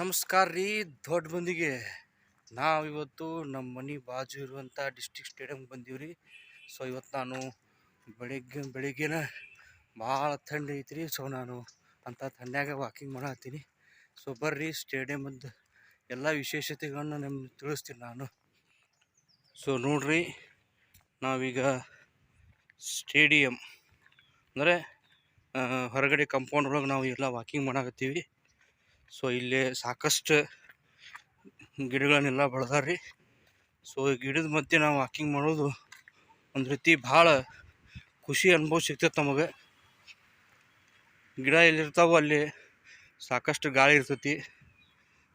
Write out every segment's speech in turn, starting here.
ನಮಸ್ಕಾರ ರೀ ದೊಡ್ಡ ಮಂದಿಗೆ. ನಾವು ಇವತ್ತು ನಮ್ಮ ಮನೆ ಬಾಜು ಇರುವಂಥ ಡಿಸ್ಟಿಕ್ ಸ್ಟೇಡಿಯಮ್ಗೆ ಬಂದೀವಿ ರೀ. ಸೊ ಇವತ್ತು ನಾನು ಬೆಳಿಗ್ಗೆ, ಬೆಳಿಗ್ಗೆನ ಭಾಳ ಥಂಡಿ ಐತ್ರಿ. ಸೊ ನಾನು ಅಂಥ ಥಂಡ್ಯಾಗ ವಾಕಿಂಗ್ ಮಾಡತ್ತೀನಿ. ಸೊ ಬರ್ರಿ ಸ್ಟೇಡಿಯಮದ್ದು ಎಲ್ಲ ವಿಶೇಷತೆಗಳನ್ನು ನಿಮ್ಗೆ ತಿಳಿಸ್ತೀನಿ ನಾನು. ಸೊ ನೋಡ್ರಿ, ನಾವೀಗ ಸ್ಟೇಡಿಯಮ್ ಅಂದರೆ ಹೊರಗಡೆ ಕಂಪೌಂಡ್ ಒಳಗೆ ನಾವು ಎಲ್ಲ ವಾಕಿಂಗ್ ಮಾಡಕತ್ತೀವಿ. ಸೊ ಇಲ್ಲಿ ಸಾಕಷ್ಟು ಗಿಡಗಳನ್ನೆಲ್ಲ ಬೆಳೆದಾರ್ರಿ. ಸೊ ಗಿಡದ ಮಧ್ಯೆ ನಾವು ವಾಕಿಂಗ್ ಮಾಡೋದು ಒಂದು ರೀತಿ ಭಾಳ ಖುಷಿ ಅನುಭವ ಸಿಗ್ತೈತೆ ನಮಗೆ. ಗಿಡ ಎಲ್ಲಿರ್ತಾವೋ ಅಲ್ಲಿ ಸಾಕಷ್ಟು ಗಾಳಿ ಇರ್ತೈತಿ.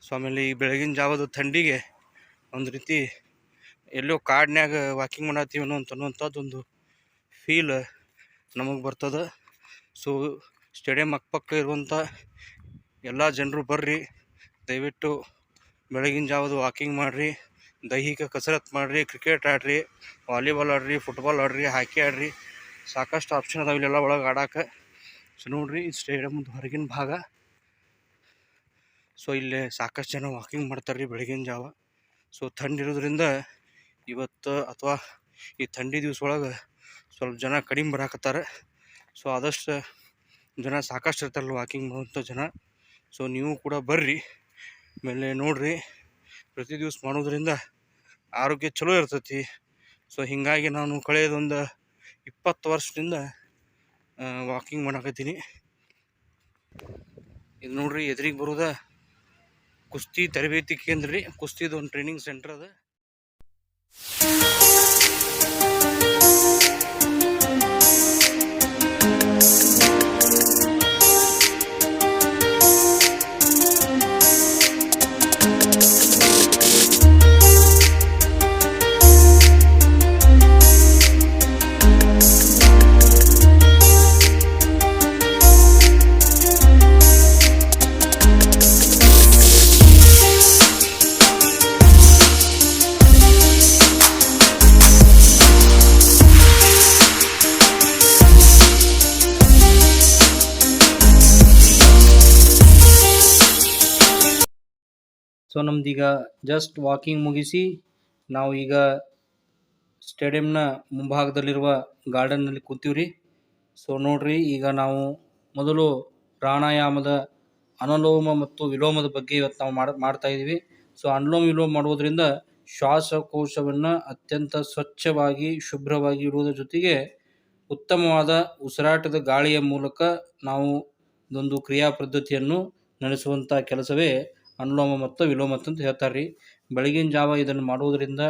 ಸೊ ಆಮೇಲೆ ಈ ಬೆಳಗಿನ ಜಾವದ ಥಂಡಿಗೆ ಒಂದು ರೀತಿ ಎಲ್ಲೋ ಕಾಡಿನ್ಯಾಗ ವಾಕಿಂಗ್ ಮಾಡತ್ತೀವಿ ಅನ್ನೋ ಅಂತ ಅನ್ನುವಂಥದ್ದೊಂದು ಫೀಲ್ ನಮಗೆ ಬರ್ತದೆ. ಸೊ ಸ್ಟೇಡಿಯಂ ಅಕ್ಕಪಕ್ಕ ಇರುವಂಥ ಎಲ್ಲ ಜನರು ಬರ್ರಿ, ದಯವಿಟ್ಟು ಬೆಳಗಿನ ಜಾವದು ವಾಕಿಂಗ್ ಮಾಡಿರಿ, ದೈಹಿಕ ಕಸರತ್ತು ಮಾಡಿರಿ ಕ್ರಿಕೆಟ್ ಆಡಿರಿ ವಾಲಿಬಾಲ್ ಆಡ್ರಿ ಫುಟ್ಬಾಲ್ ಆಡ್ರಿ ಹಾಕಿ ಆಡ್ರಿ, ಸಾಕಷ್ಟು ಆಪ್ಷನ್ ಅದಾವ ಇಲ್ಲೆಲ್ಲ ಒಳಗೆ ಆಡಕ್ಕೆ ಸೊ ನೋಡಿರಿ, ಈ ಸ್ಟೇಡಿಯಮ್ದು ಹೊರಗಿನ ಭಾಗ. ಸೊ ಇಲ್ಲಿ ಸಾಕಷ್ಟು ಜನ ವಾಕಿಂಗ್ ಮಾಡ್ತಾರೆ ರೀ ಬೆಳಗಿನ ಜಾವ. ಸೊ ಥಂಡಿರೋದ್ರಿಂದ ಇವತ್ತು ಅಥವಾ ಈ ಥಂಡಿ ದಿವ್ಸ ಒಳಗೆ ಸ್ವಲ್ಪ ಜನ ಕಡಿಮೆ ಬರಾಕತ್ತಾರೆ. ಸೊ ಆದಷ್ಟು ಜನ ಸಾಕಷ್ಟು ಇರ್ತಾರಲ್ಲ ವಾಕಿಂಗ್ ಮಾಡುವಂಥ ಜನ. ಸೊ ನೀವು ಕೂಡ ಬರ್ರಿ. ಆಮೇಲೆ ನೋಡ್ರಿ, ಪ್ರತಿ ದಿವ್ಸ ಮಾಡೋದ್ರಿಂದ ಆರೋಗ್ಯ ಚಲೋ ಇರ್ತೈತಿ. ಸೊ ಹೀಗಾಗಿ ನಾನು ಕಳೆದೊಂದು ಇಪ್ಪತ್ತು ವರ್ಷದಿಂದ ವಾಕಿಂಗ್ ಮಾಡಕತ್ತೀನಿ. ಇದು ನೋಡ್ರಿ, ಎದುರಿಗೆ ಬರೋದ ಕುಸ್ತಿ ತರಬೇತಿ ಕೇಂದ್ರ ರೀ ಕುಸ್ತಿದು ಒಂದು ಟ್ರೈನಿಂಗ್ ಸೆಂಟರ್ ಅದ. ಸೊ ನಮ್ದೀಗ ಜಸ್ಟ್ ವಾಕಿಂಗ್ ಮುಗಿಸಿ, ನಾವು ಈಗ ಸ್ಟೇಡಿಯಂನ ಮುಂಭಾಗದಲ್ಲಿರುವ ಗಾರ್ಡನ್ನಲ್ಲಿ ಕೂತೀವ್ರಿ. ಸೊ ನೋಡ್ರಿ, ಈಗ ನಾವು ಮೊದಲು ಪ್ರಾಣಾಯಾಮದ ಅನುಲೋಮ ಮತ್ತು ವಿಲೋಮದ ಬಗ್ಗೆ ಇವತ್ತು ನಾವು ಮಾಡ್, ಮಾಡ್ತಾ ಇದ್ದೀವಿ ಸೊ ಅನುಲೋಮ ವಿಲೋಮ ಮಾಡುವುದರಿಂದ ಶ್ವಾಸಕೋಶವನ್ನು ಅತ್ಯಂತ ಸ್ವಚ್ಛವಾಗಿ, ಶುಭ್ರವಾಗಿ ಇಡುವುದರ ಜೊತೆಗೆ ಉತ್ತಮವಾದ ಉಸಿರಾಟದ ಗಾಳಿಯ ಮೂಲಕ ನಾವು ಇದೊಂದು ಕ್ರಿಯಾ ಪದ್ಧತಿಯನ್ನು ನಡೆಸುವಂಥ ಕೆಲಸವೇ ಅನುಲೋಮ ಮತ್ತು ವಿಲೋಮ ಅಂತ ಹೇಳ್ತಾರೆ ರೀ ಬೆಳಗಿನ ಜಾವ ಇದನ್ನು ಮಾಡುವುದರಿಂದ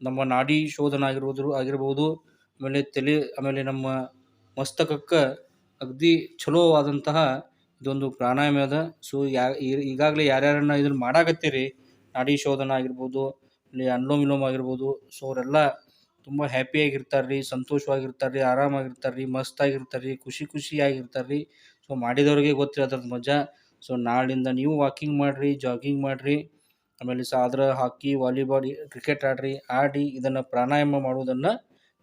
ನಮ್ಮ ನಾಡಿ ಶೋಧನ ಆಗಿರುವುದು, ಆಗಿರ್ಬೋದು, ಆಮೇಲೆ ತಲೆ, ಆಮೇಲೆ ನಮ್ಮ ಮಸ್ತಕಕ್ಕೆ ಅಗದಿ ಚಲೋ ಆದಂತಹ ಇದೊಂದು ಪ್ರಾಣಾಯಾಮ ಅದ. ಸೊ ಯಾ ಈಗಾಗಲೇ ಯಾರ್ಯಾರನ್ನ ಇದನ್ನು ಮಾಡಾಕತ್ತೀರಿ? ನಾಡಿ ಶೋಧನ ಆಗಿರ್ಬೋದು ಇಲ್ಲಿ ಅನುಲೋಮ ವಿಲೋಮ ಆಗಿರ್ಬೋದು. ಸೊ ಅವರೆಲ್ಲ ತುಂಬ ಹ್ಯಾಪಿಯಾಗಿರ್ತಾರೆ ರೀ ಸಂತೋಷವಾಗಿರ್ತಾರೆ ರೀ ಆರಾಮಾಗಿರ್ತಾರೆ ರೀ ಮಸ್ತಾಗಿರ್ತಾರೆ ರೀ ಖುಷಿ ಖುಷಿಯಾಗಿರ್ತಾರೆ ರೀ ಸೊ ಮಾಡಿದವ್ರಿಗೆ ಗೊತ್ತಿರೋದ್ರ ಮಜಾ. ಸೊ ನಾಳಿಂದ ನೀವು ವಾಕಿಂಗ್ ಮಾಡಿರಿ ಜಾಗಿಂಗ್ ಮಾಡಿರಿ, ಆಮೇಲೆ ಸಾದ್ರ ಹಾಕಿ ವಾಲಿಬಾಲ್ ಕ್ರಿಕೆಟ್ ಆಡ್ರಿ, ಆಡಿ ಇದನ್ನು ಪ್ರಾಣಾಯಾಮ ಮಾಡುವುದನ್ನು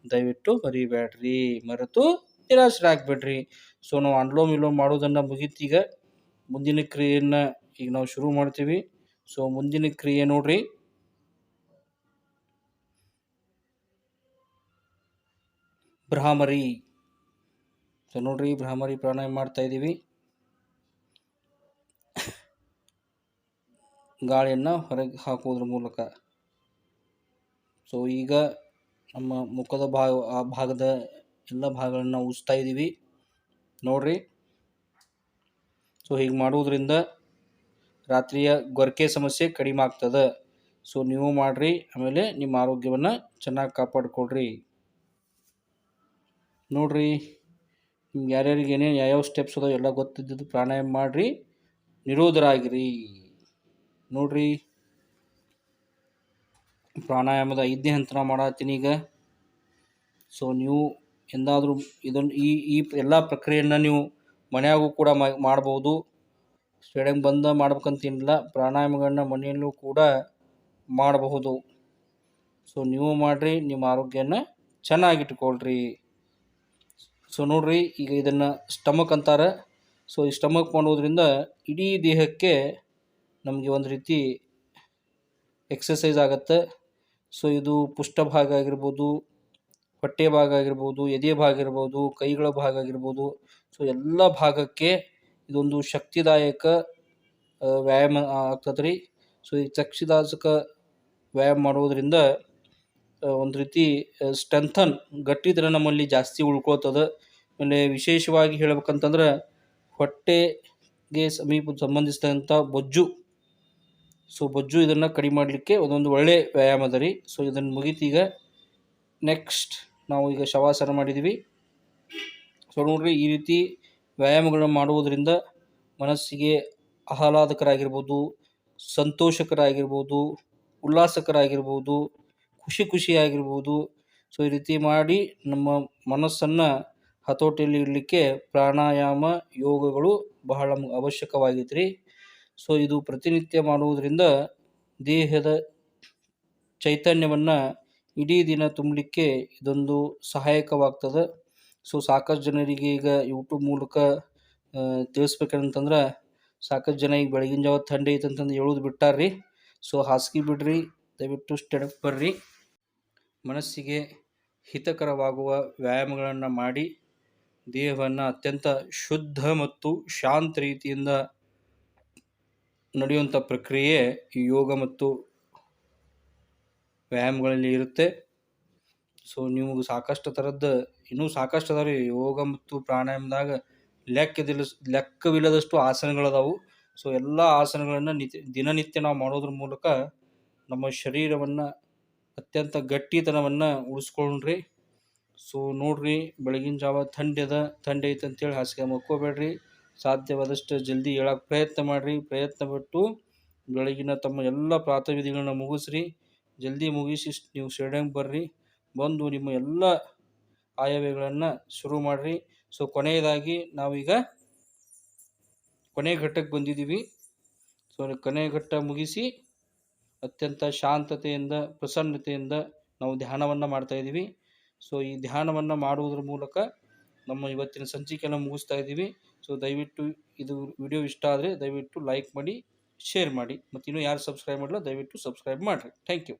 ದಯವಿಟ್ಟು ಮರಿಬೇಡ್ರಿ ಮರೆತು ನಿರಾಶರಾಗಬೇಡ್ರಿ ಸೊ ನಾವು ಅನ್ಲೋಮ್ ವಿಲೋಮ್ ಮಾಡೋದನ್ನು ಮುಗೀತೀಗ ಮುಂದಿನ ಕ್ರಿಯೆಯನ್ನು ಈಗ ನಾವು ಶುರು ಮಾಡ್ತೀವಿ. ಸೊ ಮುಂದಿನ ಕ್ರಿಯೆ ನೋಡ್ರಿ. ಭ್ರಾಮರಿ ಸೊ ನೋಡ್ರಿ ಭ್ರಾಮರಿ ಪ್ರಾಣಾಯಾಮ ಮಾಡ್ತಾ ಇದ್ದೀವಿ ಗಾಳಿಯನ್ನು ಹೊರಗೆ ಹಾಕುವುದ್ರ ಮೂಲಕ. ಸೊ ಈಗ ನಮ್ಮ ಮುಖದ ಭಾಗ, ಆ ಭಾಗದ ಎಲ್ಲ ಭಾಗಗಳನ್ನು ಉಜ್ತಾ ಇದ್ದೀವಿ ನೋಡ್ರಿ. ಸೊ ಹೀಗೆ ಮಾಡುವುದರಿಂದ ರಾತ್ರಿಯ ಗೊರಕೆ ಸಮಸ್ಯೆ ಕಡಿಮೆ ಆಗ್ತದೆ. ಸೊ ನೀವು ಮಾಡಿರಿ, ಆಮೇಲೆ ನಿಮ್ಮ ಆರೋಗ್ಯವನ್ನು ಚೆನ್ನಾಗಿ ಕಾಪಾಡ್ಕೊಳ್ರಿ. ನೋಡ್ರಿ, ನಿಮ್ಗೆ ಯಾರ್ಯಾರಿಗೆ ಏನೇನು ಯಾವ್ಯಾವ ಸ್ಟೆಪ್ಸ್ ಅದಾವೆ ಎಲ್ಲ ಗೊತ್ತಿದ್ದು ಪ್ರಾಣಾಯಾಮ ಮಾಡಿರಿ. ನಿರೋಧರಾಗಿರಿ. ನೋಡ್ರಿ. ಪ್ರಾಣಾಯಾಮದ ಐದನೇ ಹಂತ ನಾವು ಮಾಡತ್ತೀನಿ ಈಗ. ಸೊ ನೀವು ಎಂದಾದರೂ ಇದನ್ನು ಈ ಈ ಎಲ್ಲ ಪ್ರಕ್ರಿಯೆಯನ್ನು ನೀವು ಮನೆಯಾಗೂ ಕೂಡ ಮಾಡ್ಬೋದು. ಸ್ಟೇಡಿಯಂ ಬಂದ ಮಾಡ್ಬೇಕಂತೇನಿಲ್ಲ, ಪ್ರಾಣಾಯಾಮಗಳನ್ನ ಮನೆಯಲ್ಲೂ ಕೂಡ ಮಾಡಬಹುದು. ಸೊ ನೀವು ಮಾಡಿರಿ, ನಿಮ್ಮ ಆರೋಗ್ಯನ ಚೆನ್ನಾಗಿಟ್ಕೊಳ್ರಿ. ಸೊ ನೋಡ್ರಿ, ಈಗ ಇದನ್ನು ಸ್ಟಮಕ್ ಅಂತಾರೆ. ಸೊ ಈ ಸ್ಟಮಕ್ ಮಾಡೋದ್ರಿಂದ ಇಡೀ ದೇಹಕ್ಕೆ ನಮಗೆ ಒಂದು ರೀತಿ ಎಕ್ಸಸೈಸ್ ಆಗುತ್ತೆ. ಸೊ ಇದು ಪುಷ್ಟಭಾಗ ಆಗಿರ್ಬೋದು, ಹೊಟ್ಟೆ ಭಾಗ ಆಗಿರ್ಬೋದು, ಎದೆ ಭಾಗ ಇರ್ಬೋದು ಕೈಗಳ ಭಾಗ ಆಗಿರ್ಬೋದು. ಸೊ ಎಲ್ಲ ಭಾಗಕ್ಕೆ ಇದೊಂದು ಶಕ್ತಿದಾಯಕ ವ್ಯಾಯಾಮ ಆಗ್ತದೆ ರೀ. ಸೊ ಈ ಚಕ್ಷಿದಾಸಕ ವ್ಯಾಯಾಮ ಮಾಡೋದ್ರಿಂದ ಒಂದು ರೀತಿ ಸ್ಟ್ರೆಂಥನ್ ಗಟ್ಟಿದ್ರೆ ನಮ್ಮಲ್ಲಿ ಜಾಸ್ತಿ ಉಳ್ಕೊಳ್ತದೆ. ಆಮೇಲೆ ವಿಶೇಷವಾಗಿ ಹೇಳ್ಬೇಕಂತಂದ್ರೆ, ಹೊಟ್ಟೆಗೆ ಸಮೀಪ ಸಂಬಂಧಿಸಿದಂಥ ಬೊಜ್ಜು ಸೊ ಬೊಜ್ಜು ಇದನ್ನು ಕಡಿಮೆ ಮಾಡಲಿಕ್ಕೆ ಒಂದೊಂದು ಒಳ್ಳೆ ವ್ಯಾಯಾಮ ಅದ ರೀ. ಸೊ ಇದನ್ನು ಮುಗೀತು ನೆಕ್ಸ್ಟ್ ನಾವು ಈಗ ಶವಾಸನ ಮಾಡಿದ್ವಿ. ಸೊ ನೋಡ್ರಿ, ಈ ರೀತಿ ವ್ಯಾಯಾಮಗಳನ್ನು ಮಾಡುವುದರಿಂದ ಮನಸ್ಸಿಗೆ ಆಹ್ಲಾದಕರಾಗಿರ್ಬೋದು, ಸಂತೋಷಕರಾಗಿರ್ಬೋದು, ಉಲ್ಲಾಸಕರಾಗಿರ್ಬೋದು, ಖುಷಿ ಖುಷಿಯಾಗಿರ್ಬೋದು. ಸೊ ಈ ರೀತಿ ಮಾಡಿ ನಮ್ಮ ಮನಸ್ಸನ್ನು ಹತೋಟಿಯಲ್ಲಿ ಇಡಲಿಕ್ಕೆ ಪ್ರಾಣಾಯಾಮ ಯೋಗಗಳು ಬಹಳ ಮು- ಅವಶ್ಯಕವಾಗೈತೆ ರೀ ಸೊ ಇದು ಪ್ರತಿನಿತ್ಯ ಮಾಡುವುದರಿಂದ ದೇಹದ ಚೈತನ್ಯವನ್ನು ಇಡೀ ದಿನ ತುಂಬಲಿಕ್ಕೆ ಇದೊಂದು ಸಹಾಯಕವಾಗ್ತದೆ. ಸೊ ಸಾಕಷ್ಟು ಜನರಿಗೆ ಈಗ ಯೂಟ್ಯೂಬ್ ಮೂಲಕ ತಿಳಿಸ್ಬೇಕಂತಂದ್ರೆ ಸಾಕಷ್ಟು ಜನ ಈಗ ಬೆಳಗಿನ ಜಾವ ಥಂಡಿ ಐತೆ ಅಂತಂದು ಹೇಳೋದು ಬಿಟ್ಟಾರ್ರಿ. ಸೊ ಹಾಸಿಗೆ ಬಿಡ್ರಿ, ದಯವಿಟ್ಟು ಸ್ಟೆಡಪ್ ಬರ್ರಿ. ಮನಸ್ಸಿಗೆ ಹಿತಕರವಾಗುವ ವ್ಯಾಯಾಮಗಳನ್ನು ಮಾಡಿ, ದೇಹವನ್ನು ಅತ್ಯಂತ ಶುದ್ಧ ಮತ್ತು ಶಾಂತ ರೀತಿಯಿಂದ ನಡೆಯುವಂಥ ಪ್ರಕ್ರಿಯೆ ಈ ಯೋಗ ಮತ್ತು ವ್ಯಾಯಾಮಗಳಲ್ಲಿ ಇರುತ್ತೆ. ಸೊ ನಿಮಗೆ ಸಾಕಷ್ಟು ಥರದ್ದು, ಇನ್ನೂ ಸಾಕಷ್ಟು ಅದಾವ ರೀ ಯೋಗ ಮತ್ತು ಪ್ರಾಣಾಯಾಮದಾಗ ಲೆಕ್ಕದಿಲ್ಲ ಲೆಕ್ಕವಿಲ್ಲದಷ್ಟು ಆಸನಗಳದಾವು. ಸೊ ಎಲ್ಲ ಆಸನಗಳನ್ನು ನಿತ್ಯ, ದಿನನಿತ್ಯ ನಾವು ಮಾಡೋದ್ರ ಮೂಲಕ ನಮ್ಮ ಶರೀರವನ್ನು ಅತ್ಯಂತ ಗಟ್ಟಿತನವನ್ನು ಉಳಿಸ್ಕೊಂಡ್ರಿ ಸೊ ನೋಡ್ರಿ, ಬೆಳಗಿನ ಜಾವ ಥಂಡ್ಯದ ಅದ, ಥಂಡಿ ಐತೆ ಅಂತೇಳಿ ಹಾಸಿಗೆ ಮಕ್ಕೋಬೇಡ್ರಿ. ಸಾಧ್ಯವಾದಷ್ಟು ಜಲ್ದಿ ಹೇಳಕ್ಕೆ ಪ್ರಯತ್ನ ಮಾಡಿರಿ, ಪ್ರಯತ್ನ ಪಟ್ಟು ಬೆಳಗಿನ ತಮ್ಮ ಎಲ್ಲ ಪ್ರಾತವಿಧಿಗಳನ್ನ ಮುಗಿಸ್ರಿ. ಜಲ್ದಿ ಮುಗಿಸಿ ನೀವು ಸ್ಟೇಡಿಯಂಗೆ ಬರ್ರಿ, ಬಂದು ನಿಮ್ಮ ಎಲ್ಲ ಆಯವ್ಯಗಳನ್ನು ಶುರು ಮಾಡಿರಿ. ಸೊ ಕೊನೆಯದಾಗಿ ನಾವೀಗ ಕೊನೆ ಘಟ್ಟಕ್ಕೆ ಬಂದಿದ್ದೀವಿ. ಸೊ ಕೊನೆ ಘಟ್ಟ ಮುಗಿಸಿ ಅತ್ಯಂತ ಶಾಂತತೆಯಿಂದ, ಪ್ರಸನ್ನತೆಯಿಂದ ನಾವು ಧ್ಯಾನವನ್ನು ಮಾಡ್ತಾ ಇದ್ದೀವಿ. ಸೊ ಈ ಧ್ಯಾನವನ್ನು ಮಾಡುವುದರ ಮೂಲಕ ನಮ್ಮ ಇವತ್ತಿನ ಸಂಚಿಕೆಯನ್ನು ಮುಗಿಸ್ತಾ ಇದ್ದೀವಿ. ಸೊ ದಯವಿಟ್ಟು ಇದು ವಿಡಿಯೋ ಇಷ್ಟ ಆದರೆ ದಯವಿಟ್ಟು ಲೈಕ್ ಮಾಡಿ ಶೇರ್ ಮಾಡಿ. ಮತ್ತು ಇನ್ನೂ ಯಾರು ಸಬ್ಸ್ಕ್ರೈಬ್ ಮಾಡಿಲ್ಲ ದಯವಿಟ್ಟು ಸಬ್ಸ್ಕ್ರೈಬ್ ಮಾಡಿರಿ. Thank you